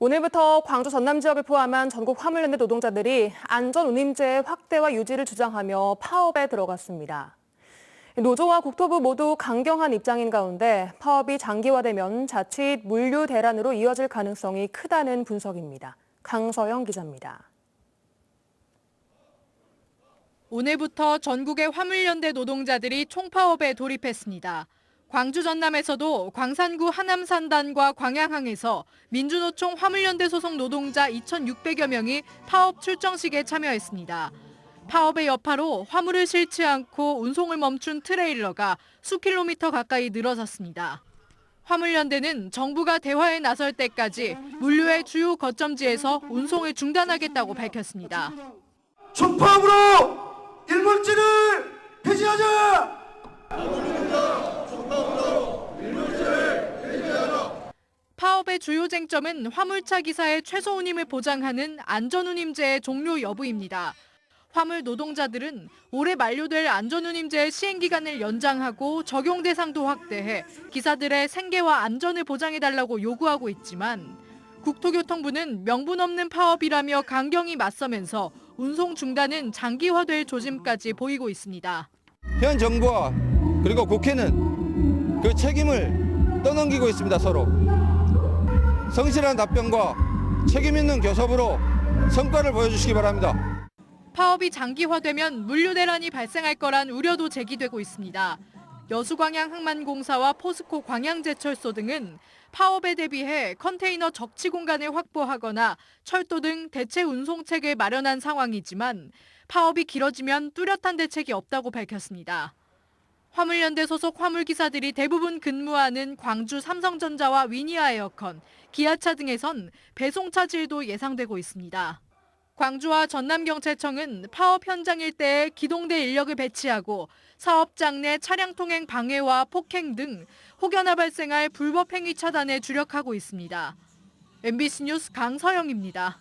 오늘부터 광주 전남 지역을 포함한 전국 화물연대 노동자들이 안전운임제의 확대와 유지를 주장하며 파업에 들어갔습니다. 노조와 국토부 모두 강경한 입장인 가운데 파업이 장기화되면 자칫 물류 대란으로 이어질 가능성이 크다는 분석입니다. 강서영 기자입니다. 오늘부터 전국의 화물연대 노동자들이 총파업에 돌입했습니다. 광주 전남에서도 광산구 하남산단과 광양항에서 민주노총 화물연대 소속 노동자 2,600여 명이 파업 출정식에 참여했습니다. 파업의 여파로 화물을 실지 않고 운송을 멈춘 트레일러가 수킬로미터 가까이 늘어섰습니다. 화물연대는 정부가 대화에 나설 때까지 물류의 주요 거점지에서 운송을 중단하겠다고 밝혔습니다. 총파업으로 일몰지를 폐지하자! 파업의 주요 쟁점은 화물차 기사의 최소 운임을 보장하는 안전운임제의 종료 여부입니다. 화물 노동자들은 올해 만료될 안전운임제의 시행기간을 연장하고 적용 대상도 확대해 기사들의 생계와 안전을 보장해달라고 요구하고 있지만 국토교통부는 명분 없는 파업이라며 강경히 맞서면서 운송 중단은 장기화될 조짐까지 보이고 있습니다. 현 정부와 그리고 국회는 그 책임을 떠넘기고 있습니다 서로 성실한 답변과 책임 있는 교섭으로 성과를 보여주시기 바랍니다. 파업이 장기화되면 물류 대란이 발생할 거란 우려도 제기되고 있습니다. 여수광양 항만공사와 포스코 광양제철소 등은 파업에 대비해 컨테이너 적치 공간을 확보하거나 철도 등 대체 운송책을 마련한 상황이지만 파업이 길어지면 뚜렷한 대책이 없다고 밝혔습니다. 화물연대 소속 화물기사들이 대부분 근무하는 광주 삼성전자와 위니아 에어컨, 기아차 등에선 배송 차질도 예상되고 있습니다. 광주와 전남경찰청은 파업 현장 일대에 기동대 인력을 배치하고 사업장 내 차량 통행 방해와 폭행 등 혹여나 발생할 불법 행위 차단에 주력하고 있습니다. MBC 뉴스 강서영입니다.